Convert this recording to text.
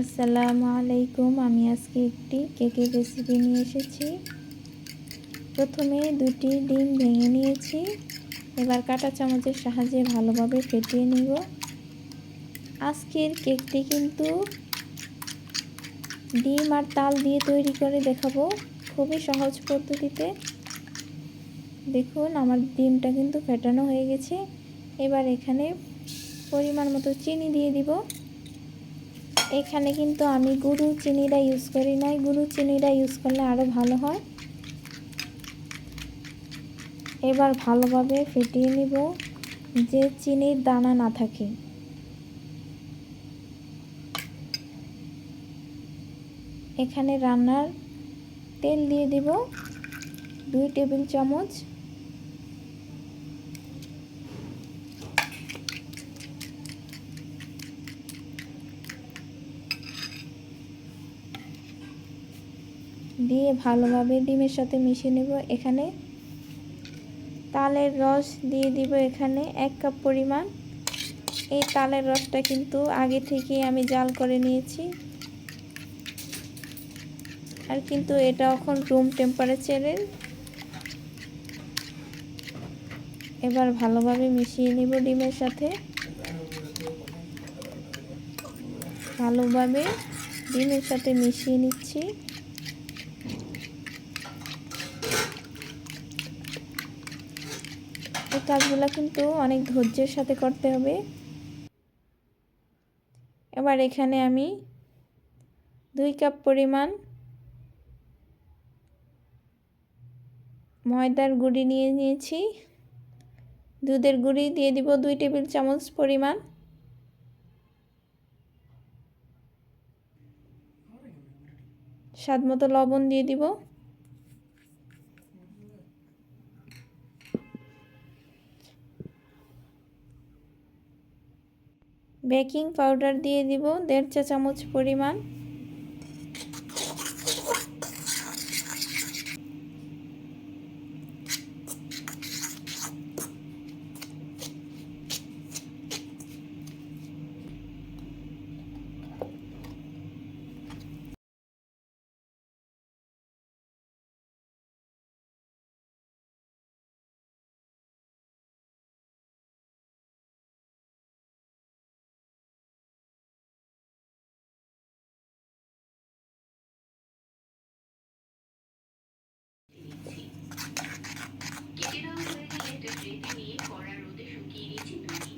আসসালামু আলাইকুম। আমি আজকে একটি কেকের রেসিপি নিয়ে এসেছি। প্রথমে দুটি ডিম ভেঙে নিয়েছি। এবার কাঁটা চামচের সাহায্যে ভালোভাবে ফেটিয়ে নিব। আজকের কেকটি কিন্তু ডিম আর তাল দিয়ে তৈরি করে দেখাবো। খুবই সহজ পদ্ধতিতে। দেখুন, আমার ডিমটা কিন্তু ফেটানো হয়ে গেছে। এবার এখানে পরিমাণ মতো চিনি দিয়ে দিব। এখানে কিন্তু আমি গুঁড়ো চিনিটা ইউজ করি নাই। গুঁড়ো চিনিটা ইউজ করলে আরও ভালো হয়। এবার ভালোভাবে ফেটিয়ে নিব, যে চিনির দানা না থাকে। এখানে রান্নার তেল দিয়ে দিব দুই টেবিল চামচ। দিয়ে ভালোভাবে ডিমের সাথে মিশিয়ে নেব এখানে। তালের রস দিয়ে দিব এখানে এক কাপ পরিমাণ। এই তালের রসটা কিন্তু আগে থেকে আমি জাল করে নিয়েছি। আর কিন্তু এটা এখন রুম টেম্পারেচারের এবার ভালোভাবে মিশিয়ে নিব ডিমের সাথে। ভালোভাবে ডিমের সাথে মিশিয়ে নিচ্ছি। এই কাজগুলো কিন্তু অনেক ধৈর্যের সাথে করতে হবে। এবার এখানে আমি দুই কাপ পরিমাণ ময়দার গুঁড়ি নিয়ে নিয়েছি। দুধের গুঁড়ি দিয়ে দিব দুই টেবিল চামচ পরিমাণ। স্বাদ মতো লবণ দিয়ে দিব। বেকিং পাউডার দিয়ে দিব দেড় চা চামচ পরিমাণ কেটে দেওয়া হয়ে গেলে একটা নিয়ে কড়া রোদে শুকিয়ে নিয়েছি দুধ